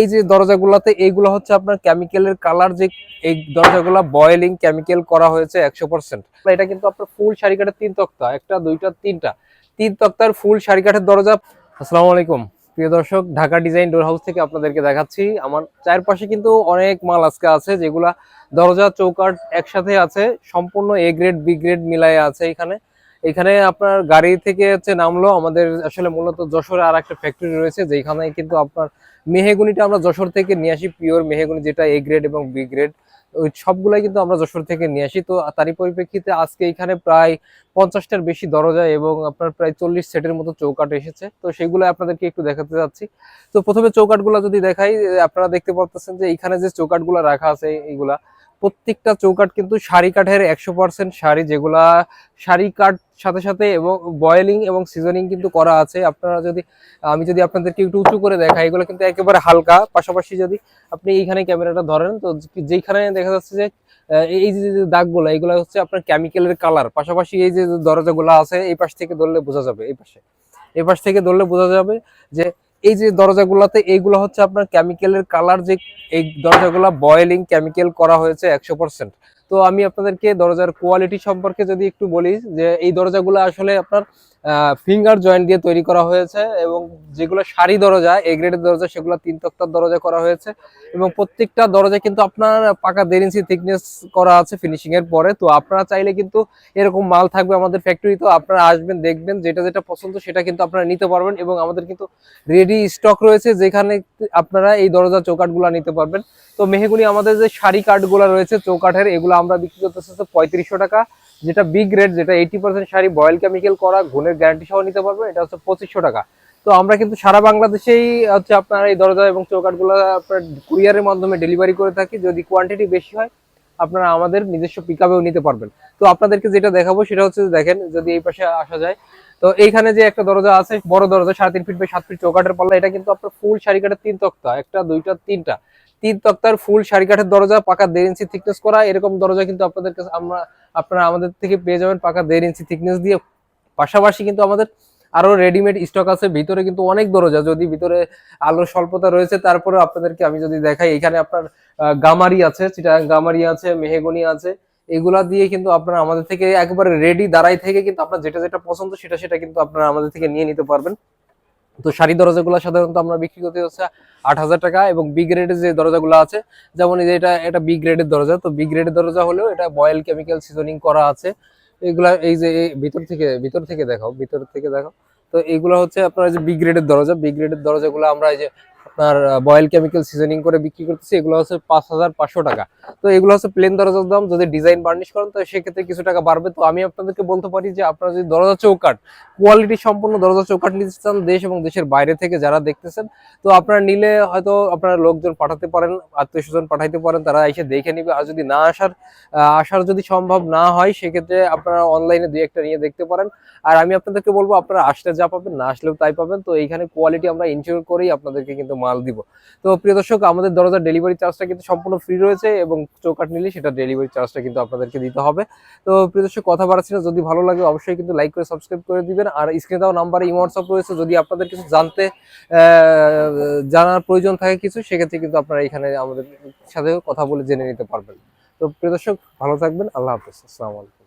এই যে দরজাগুলাতে, এইগুলো হচ্ছে আপনার কেমিক্যালের কালার যে এই দরজাগুলো বয়েলিং কেমিক্যাল করা হয়েছে একশো পার্সেন্ট এটা কিন্তু আপনার ফুল শাড়ি কাঠের তিন তক্তা, একটা, দুইটা, তিনটা। তিন তক্তার ফুল শাড়ি কাঠের দরজা। আসসালামু আলাইকুম। প্রিয় দর্শক, ঢাকা ডিজাইন ডোর হাউস থেকে আপনাদেরকে দেখাচ্ছি। আমার চারপাশে কিন্তু অনেক মাল আজকে আছে, যেগুলা দরজা চৌকাট একসাথে আছে, সম্পূর্ণ এ গ্রেড বি গ্রেড মিলায় আছে এখানে। এখানে আপনার গাড়ি থেকে হচ্ছে নামলো, আমাদের আসলে মূলত যশোরে আর একটা ফ্যাক্টরি রয়েছে যেখানে কিন্তু আপনার মেহেগুনিটা আমরা যশোর থেকে নিয়ে আসি পিওর মেহেগুনি যেটা এ গ্রেড এবং বি গ্রেড ওই সবগুলাই কিন্তু আমরা যশোর থেকে নিয়ে আসি। তো তারই পরিপ্রেক্ষিতে আজকে এখানে প্রায় পঞ্চাশটার বেশি দরজা এবং আপনার প্রায় চল্লিশ সেটের মতো চৌকাট এসেছে। তো সেগুলো আপনাদেরকে একটু দেখাতে যাচ্ছি তো প্রথমে চৌকাটগুলো যদি দেখাই, আপনারা দেখতে পাচ্ছেন যে এখানে যে চৌকাটগুলো রাখা আছে, এইগুলা প্রত্যেকটা চৌকাট কিন্তু শাড়ি কাঠের একশো পার্সেন্ট শাড়ি, যেগুলা শাড়ি কাঠ সাথে সাথে এবং বয়েলিং এবং সিজনিং কিন্তু করা আছে। আপনারা যদি, আমি যদি আপনাদেরকে একটু উঁচু করে দেখাই, এগুলো কিন্তু একেবারে হালকা। পাশাপাশি যদি আপনি এইখানে ক্যামেরাটা ধরেন, তো যেখানে দেখা যাচ্ছে যে এই যে দাগগুলো, এগুলো হচ্ছে আপনার কেমিক্যালের কালার পাশাপাশি এই যে দরজাগুলো আছে, এই পাশ থেকে ধরলে বোঝা যাবে, এই পাশে। এই পাশ থেকে ধরলে বোঝা যাবে যে এই যে দরজাগুলাতে, এইগুলো হচ্ছে আপনার কেমিক্যালের কালার যে এই দরজাগুলা বয়েলিং কেমিক্যাল করা হয়েছে একশো পার্সেন্ট তো আমি আপনাদেরকে দরজার কোয়ালিটি সম্পর্কে যদি একটু বলি, যে এই দরজাগুলো আসলে আপনার ফিঙ্গার জয়েন্ট দিয়ে তৈরি করা হয়েছে এবং যেগুলো সারি দরজা এ গ্রেডের দরজা, সেগুলো তিন তক্তার দরজা করা হয়েছে এবং প্রত্যেকটা দরজা কিন্তু আপনার পাকা দেড় ইঞ্চি থিকনেস করা আছে ফিনিশিং এর পরে। তো আপনারা চাইলে কিন্তু এরকম মাল থাকবে আমাদের ফ্যাক্টরি তো, আপনারা আসবেন, দেখবেন, যেটা যেটা পছন্দ সেটা কিন্তু আপনারা নিতে পারবেন এবং আমাদের কিন্তু রেডি স্টক রয়েছে যেখানে আপনারা এই দরজা চৌকাটগুলো নিতে পারবেন। তো মেহেগুনি আমাদের যে শাড়ি কাঠগুলো রয়েছে চৌকাঠের, এগুলো আমরা বিক্রি করতেছি পঁয়ত্রিশশো টাকা। যেটা বিগ রেট যেটা eighty percent sari boil chemical করা গুণের গ্যারান্টি সহ নিতে পারবেন এটা হচ্ছে পঁচিশশো টাকা। তো আমরা কিন্তু সারা বাংলাদেশেই হচ্ছে আপনার এই দরজা এবং চৌকাটগুলো আপনার কুরিয়ারের মাধ্যমে ডেলিভারি করে থাকি। যদি কোয়ান্টিটি বেশি হয়, আপনারা আমাদের নিজস্ব পিক নিতে পারবেন। তো আপনাদেরকে যেটা দেখাবো, সেটা হচ্ছে দেখেন, যদি এই পাশে আসা যায়, তো এইখানে যে একটা দরজা আছে, বড় দরজা, সাড়ে তিন ফিট বাই সাত ফিট চৌকাটের পাল্লা, এটা কিন্তু আপনার ফুল শাড়ি কাঠের তিন তক্তা, একটা, দুইটা, তিনটা। তিন তক্তার ফুল শাড়ি কাঠের দরজা, পাকা দেড় ইঞ্চি থিকনেস করা, এরকম দরজা কিন্তু আপনাদের কাছে আমরা আপনারা আমাদের থেকে পেয়ে যাবেন পাকা দেড় ইঞ্চি থিকনেস দিয়ে। পাশাপাশি কিন্তু আমাদের আরও রেডিমেড স্টক আছে। ভিতরে কিন্তু অনেক দরজা। যদি ভিতরে আলোর স্বল্পতা রয়েছে তারপরে আপনাদেরকে আমি যদি দেখাই, এখানে আপনার গামারি আছে চিটাগাং গামারি আছে, মেহেগনি আছে। এগুলা দিয়ে কিন্তু আপনারা আমাদের থেকে একবারে রেডি দাঁড়াই থেকে কিন্তু আপনার যেটা যেটা পছন্দ, সেটা সেটা কিন্তু আপনারা আমাদের থেকে নিয়ে নিতে পারবেন। তো শাড়ি দরজাগুলো সাধারণত আমরা বিক্রি করতে হচ্ছে আট হাজার টাকা এবং বি গ্রেডের যে দরজাগুলো আছে, যেমন এই যে এটা এটা বি গ্রেডের দরজা, তো বি গ্রেডের দরজা হলেও এটা বয়েল কেমিক্যাল সিজনিং করা আছে। এগুলা এই যে ভিতর থেকে ভিতর থেকে দেখাও, ভিতর থেকে দেখাও। তো এইগুলো হচ্ছে আপনার যে বি গ্রেডের দরজা বি গ্রেডের দরজাগুলো আমরা এই যে আপনার বয়েল কেমিক্যাল সিজনিং করে বিক্রি করতেছি, এগুলো হচ্ছে পাঁচ হাজার পাঁচশো টাকা। তো এগুলো হচ্ছে প্লেন দরজার দাম, যদি ডিজাইন বার্নিশ করেন, তো সেক্ষেত্রে কিছু টাকা বাড়বে। তো আমি আপনাদেরকে বলতে পারি যে, আপনারা যদি দরজা চৌকাট কোয়ালিটি সম্পূর্ণ দরজা চৌকাট নিতে চান দেশ এবং দেশের বাইরে থেকে যারা দেখতেছেন, তো আপনারা নিলে হয়তো আপনারা লোকজন পাঠাতে পারেন আত্মীয় স্বজন পাঠাইতে পারেন, তারা এসে দেখে নিবে। আর যদি না আসার আসার যদি সম্ভব না হয়, সেক্ষেত্রে আপনারা অনলাইনে দুই একটা নিয়ে দেখতে পারেন। আর আমি আপনাদেরকে বলব, আপনারা আসলে যা পাবেন, না আসলেও তাই পাবেন। তো এইখানে কোয়ালিটি আমরা ইনশিওর করেই আপনাদেরকে কিন্তু মাল দিব। তো প্রিয় দর্শক, আমাদের দরজার ডেলিভারি চার্জটা কিন্তু সম্পূর্ণ ফ্রি রয়েছে এবং চৌকাট নিলে সেটা ডেলিভারি চার্জটা কিন্তু আপনাদেরকে দিতে হবে। তো প্রিয় দর্শক, কথা বাড়াচ্ছি না। যদি ভালো লাগে অবশ্যই কিন্তু লাইক করে সাবস্ক্রাইব করে দিবেন। আর স্ক্রিনে দেওয়া নাম্বারে ইমো হোয়াটসঅ্যাপ রয়েছে। যদি আপনাদের কিছু জানতে জানার প্রয়োজন থাকে কিছু, সেক্ষেত্রে কিন্তু আপনারা এখানে আমাদের সাথে কথা বলে জেনে নিতে পারবেন। তো প্রিয় দর্শক, ভালো থাকবেন। আল্লাহ হাফিজ। আসসালামু আলাইকুম।